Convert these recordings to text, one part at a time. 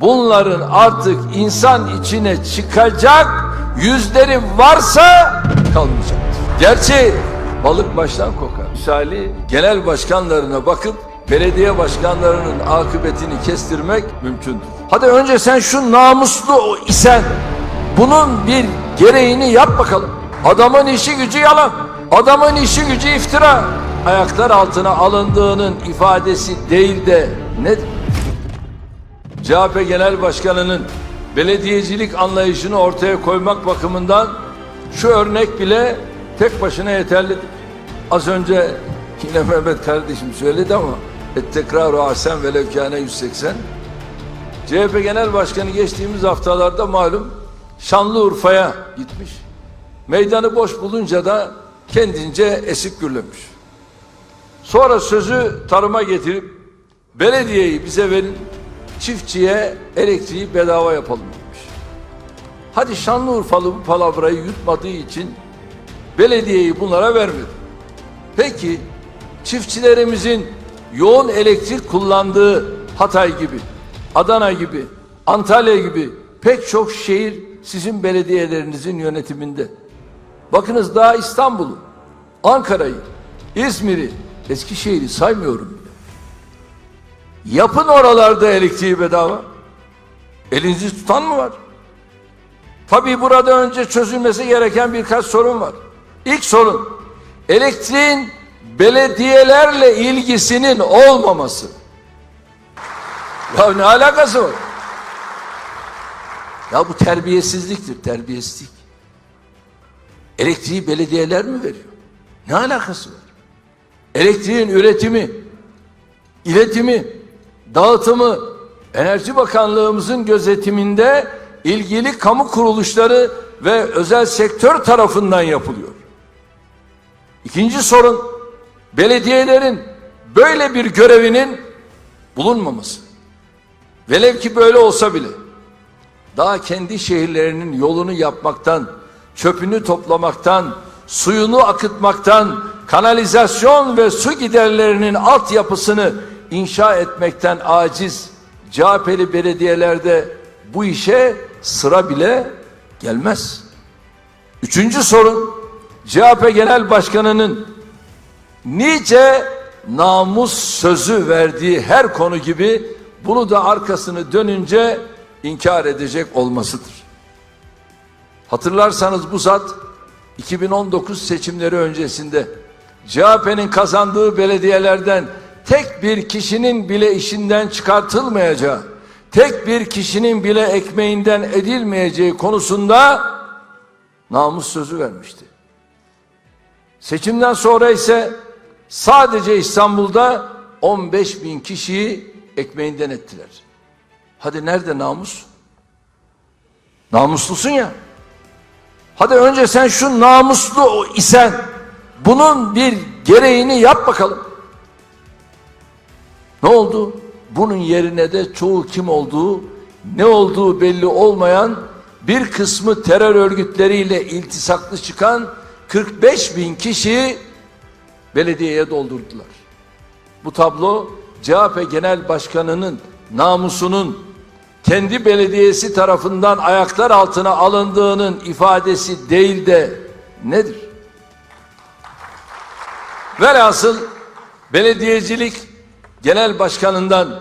bunların artık insan içine çıkacak yüzleri varsa kalmayacaktır. Gerçi balık baştan kokar. Misali genel başkanlarına bakıp belediye başkanlarının akıbetini kestirmek mümkündür. Hadi önce sen şu namuslu isen bunun bir gereğini yap bakalım. Adamın işi gücü yalan. Adamın işi gücü iftira. Ayaklar altına alındığının ifadesi değil de nedir? CHP Genel Başkanı'nın belediyecilik anlayışını ortaya koymak bakımından şu örnek bile tek başına yeterlidir. Az önce yine Mehmet kardeşim söyledi ama et tekraru ahsen ve levkâne 180 CHP Genel Başkanı geçtiğimiz haftalarda malum Şanlıurfa'ya gitmiş. Meydanı boş bulunca da kendince esip gürlemiş. Sonra sözü tarıma getirip belediyeyi bize verin, çiftçiye elektriği bedava yapalım demiş. Hadi Şanlıurfalı bu palavrayı yutmadığı için belediyeyi bunlara vermedi. Peki çiftçilerimizin yoğun elektrik kullandığı Hatay gibi, Adana gibi, Antalya gibi pek çok şehir sizin belediyelerinizin yönetiminde. Bakınız daha İstanbul'u, Ankara'yı, İzmir'i, Eskişehir'i saymıyorum. Yapın oralarda elektriği bedava. Elinizi tutan mı var? Tabii burada önce çözülmesi gereken birkaç sorun var. İlk sorun elektriğin belediyelerle ilgisinin olmaması. Ya ne alakası var? Ya bu terbiyesizliktir, terbiyesizlik. Elektriği belediyeler mi veriyor? Ne alakası var? Elektriğin üretimi, iletimi, dağıtımı Enerji Bakanlığımızın gözetiminde ilgili kamu kuruluşları ve özel sektör tarafından yapılıyor. İkinci sorun belediyelerin böyle bir görevinin bulunmaması. Velev ki böyle olsa bile daha kendi şehirlerinin yolunu yapmaktan, çöpünü toplamaktan, suyunu akıtmaktan, kanalizasyon ve su giderlerinin altyapısını inşa etmekten aciz CHP'li belediyelerde bu işe sıra bile gelmez. Üçüncü sorun CHP Genel Başkanı'nın nice namus sözü verdiği her konu gibi bunu da arkasını dönünce inkar edecek olmasıdır. Hatırlarsanız bu zat 2019 seçimleri öncesinde CHP'nin kazandığı belediyelerden tek bir kişinin bile işinden çıkartılmayacağı, tek bir kişinin bile ekmeğinden edilmeyeceği konusunda namus sözü vermişti. Seçimden sonra ise sadece İstanbul'da 15 bin kişiyi ekmeğinden ettiler. Hadi nerede namus? Namuslusun ya. Hadi önce sen şu namuslu isen bunun bir gereğini yap bakalım. Ne oldu? Bunun yerine de çoğu kim olduğu, ne olduğu belli olmayan bir kısmı terör örgütleriyle iltisaklı çıkan 45 bin kişi belediyeye doldurdular. Bu tablo CHP Genel Başkanı'nın namusunun kendi belediyesi tarafından ayaklar altına alındığının ifadesi değil de nedir? Velhasıl belediyecilik genel başkanından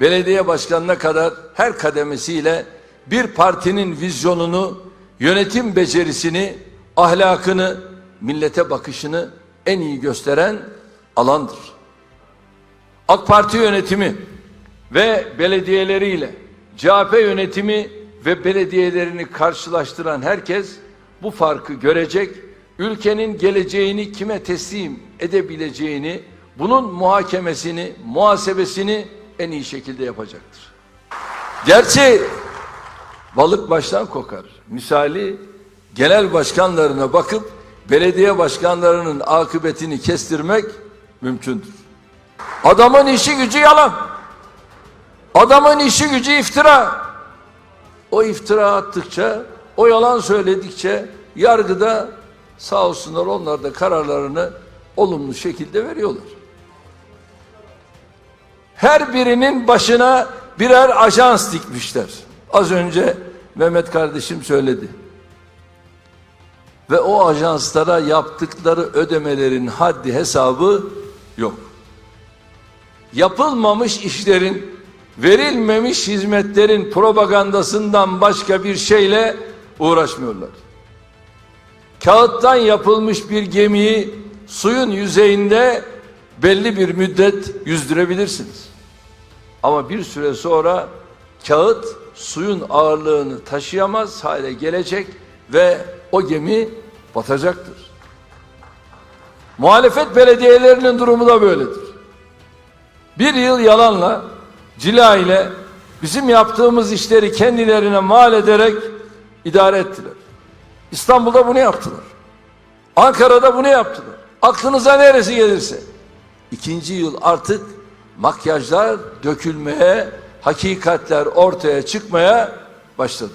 belediye başkanına kadar her kademesiyle bir partinin vizyonunu, yönetim becerisini, ahlakını, millete bakışını en iyi gösteren alandır. AK Parti yönetimi ve belediyeleriyle CHP yönetimi ve belediyelerini karşılaştıran herkes bu farkı görecek, ülkenin geleceğini kime teslim edebileceğini, bunun muhakemesini, muhasebesini en iyi şekilde yapacaktır. Gerçi balık baştan kokar. Misali genel başkanlarına bakıp belediye başkanlarının akıbetini kestirmek mümkündür. Adamın işi gücü yalan. Adamın işi gücü iftira. O iftira attıkça, o yalan söyledikçe yargıda sağ olsunlar onlar da kararlarını olumlu şekilde veriyorlar. Her birinin başına birer ajans dikmişler. Az önce Mehmet kardeşim söyledi. Ve o ajanslara yaptıkları ödemelerin haddi hesabı yok. Yapılmamış işlerin, verilmemiş hizmetlerin propagandasından başka bir şeyle uğraşmıyorlar. Kağıttan yapılmış bir gemiyi suyun yüzeyinde belli bir müddet yüzdürebilirsiniz. Ama bir süre sonra kağıt suyun ağırlığını taşıyamaz hale gelecek ve o gemi batacaktır. Muhalefet belediyelerinin durumu da böyledir. Bir yıl yalanla, cila ile bizim yaptığımız işleri kendilerine mal ederek idare ettiler. İstanbul'da bunu yaptılar. Ankara'da bunu yaptılar. Aklınıza neresi gelirse. İkinci yıl artık makyajlar dökülmeye, hakikatler ortaya çıkmaya başladı.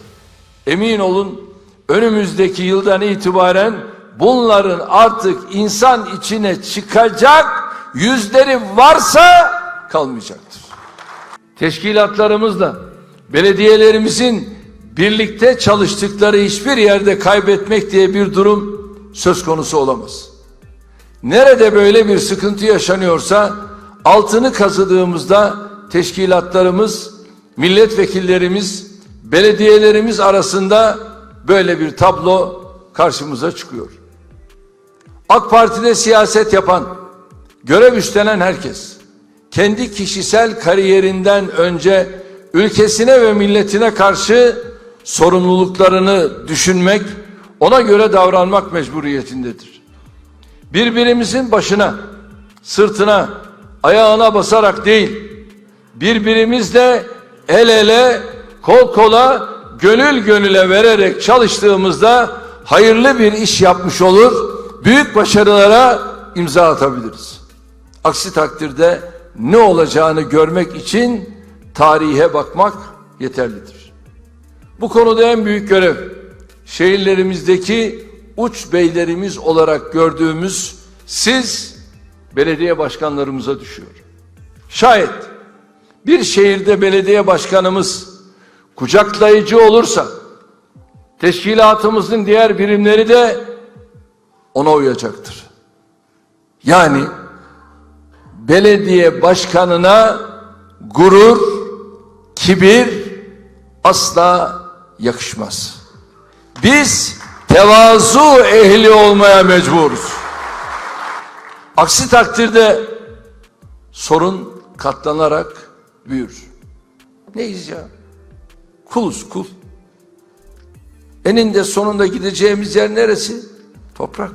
Emin olun önümüzdeki yıldan itibaren bunların artık insan içine çıkacak yüzleri varsa kalmayacaktır. Teşkilatlarımızla belediyelerimizin birlikte çalıştıkları hiçbir yerde kaybetmek diye bir durum söz konusu olamaz. Nerede böyle bir sıkıntı yaşanıyorsa altını kazıdığımızda teşkilatlarımız, milletvekillerimiz, belediyelerimiz arasında böyle bir tablo karşımıza çıkıyor. AK Parti'de siyaset yapan, görev üstlenen herkes kendi kişisel kariyerinden önce ülkesine ve milletine karşı sorumluluklarını düşünmek, ona göre davranmak mecburiyetindedir. Birbirimizin başına, sırtına, ayağına basarak değil, birbirimizle el ele, kol kola, gönül gönüle vererek çalıştığımızda hayırlı bir iş yapmış olur, büyük başarılara imza atabiliriz. Aksi takdirde ne olacağını görmek için tarihe bakmak yeterlidir. Bu konuda en büyük görev şehirlerimizdeki uç beylerimiz olarak gördüğümüz siz belediye başkanlarımıza düşüyor. Şayet bir şehirde belediye başkanımız kucaklayıcı olursa teşkilatımızın diğer birimleri de ona uyacaktır. Yani belediye başkanına gurur, kibir asla yakışmaz. Biz tevazu ehli olmaya mecburuz. Aksi takdirde sorun katlanarak büyür. Neyiz ya? Kuluz kul. Eninde sonunda gideceğimiz yer neresi? Toprak.